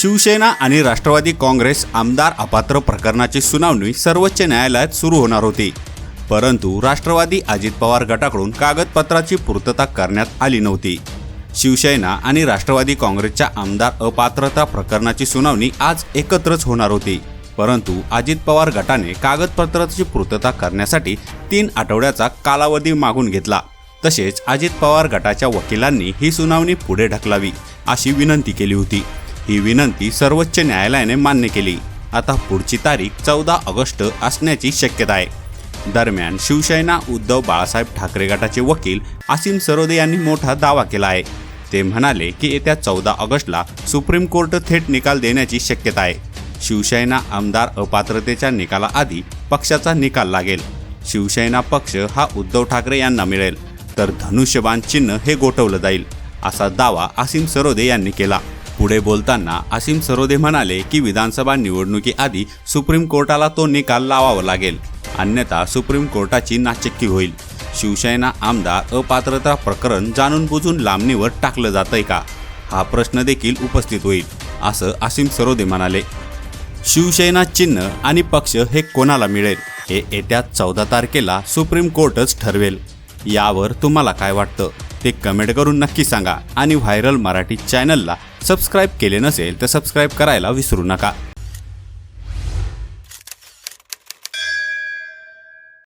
शिवसेना आणि राष्ट्रवादी काँग्रेस आमदार अपात्र प्रकरणाची सुनावणी सर्वोच्च न्यायालयात सुरू होणार होती. परंतु राष्ट्रवादी अजित पवार गटाकडून कागदपत्राची पूर्तता करण्यात आली नव्हती. शिवसेना आणि राष्ट्रवादी काँग्रेसच्या आमदार अपात्रता प्रकरणाची सुनावणी आज एकत्रच होणार होती. परंतु अजित पवार गटाने कागदपत्राची पूर्तता करण्यासाठी तीन आठवड्याचा कालावधी मागून घेतला. तसेच अजित पवार गटाच्या वकिलांनी ही सुनावणी पुढे ढकलावी अशी विनंती केली होती. ही विनंती सर्वोच्च न्यायालयाने मान्य केली. आता पुढची तारीख चौदा ऑगस्ट असण्याची शक्यता आहे. दरम्यान शिवसेना उद्धव बाळासाहेब ठाकरे गटाचे वकील असीम सरोदे यांनी मोठा दावा केला आहे. ते म्हणाले की येत्या चौदा ऑगस्टला सुप्रीम कोर्ट थेट निकाल देण्याची शक्यता आहे. शिवसेना आमदार अपात्रतेच्या निकालाआधी पक्षाचा निकाल लागेल. शिवसेना पक्ष हा उद्धव ठाकरे यांना मिळेल. तर धनुष्यबाण चिन्ह हे गोठवलं जाईल असा दावा असीम सरोदे यांनी केला. पुढे बोलताना असीम सरोदे म्हणाले की विधानसभा निवडणुकीआधी सुप्रीम कोर्टाला तो निकाल लावावा लागेल. अन्यथा सुप्रीम कोर्टाची नाचक्की होईल. शिवसेना आमदार अपात्रता प्रकरण जाणून बुजून लांबणीवर टाकलं जातंय का? हा प्रश्न देखील उपस्थित होईल असं असीम सरोदे म्हणाले. शिवसेना चिन्ह आणि पक्ष हे कोणाला मिळेल? हे येत्या चौदा तारखेला सुप्रीम कोर्टच ठरवेल. यावर तुम्हाला काय वाटतं? ते कमेंट करून नक्की सांगा आणि व्हायरल मराठी चॅनलला सबस्क्राईब केले नसेल तर सबस्क्राईब करायला विसरू नका.